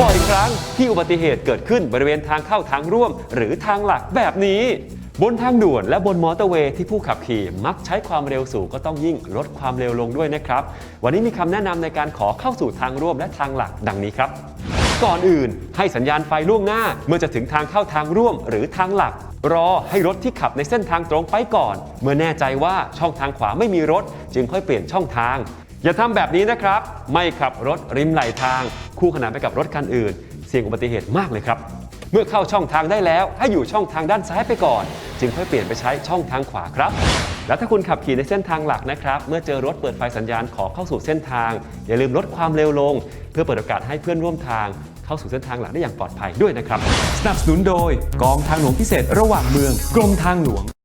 บ่อยครั้งที่อุบัติเหตุเกิดขึ้นบริเวณทางเข้าทางร่วม หรือทางหลักแบบนี้ บนทางด่วนและบนมอเตอร์เวย์ที่ผู้ขับขี่มักใช้ความเร็วสูงก็ต้องยิ่งลดความเร็วลงด้วยนะครับ วันนี้มีคำแนะนำในการขอเข้าสู่ทางร่วมและทางหลักดังนี้ครับ ก่อนอื่น ให้สัญญาณไฟล่วงหน้า เมื่อจะถึงทางเข้าทางร่วมหรือทางหลัก รอให้รถที่ขับในเส้นทางตรงไปก่อน เมื่อแน่ใจว่าช่องทางขวาไม่มีรถ จึงค่อยเปลี่ยนช่องทาง อย่าทำแบบนี้นะครับ ไม่ขับรถริมไหลทาง คู่ขนานไปกับรถคันอื่น เสี่ยงอุบัติเหตุมากเลยครับ เมื่อเข้าช่องทางได้แล้ว ให้อยู่ช่องทางด้านซ้ายไปก่อน จึงค่อยเปลี่ยนไปใช้ช่องทางขวาครับ แล้วถ้าคุณขับขี่ในเส้นทางหลักนะครับ เมื่อเจอรถเปิดไฟสัญญาณขอเข้าสู่เส้นทาง อย่าลืมลดความเร็วลง เพื่อเปิดโอกาสให้เพื่อนร่วมทางเข้าสู่เส้นทางหลักได้อย่างปลอดภัยด้วยนะครับ สนับสนุนโดยกองทางหลวงพิเศษระหว่างเมืองกรมทางหลวง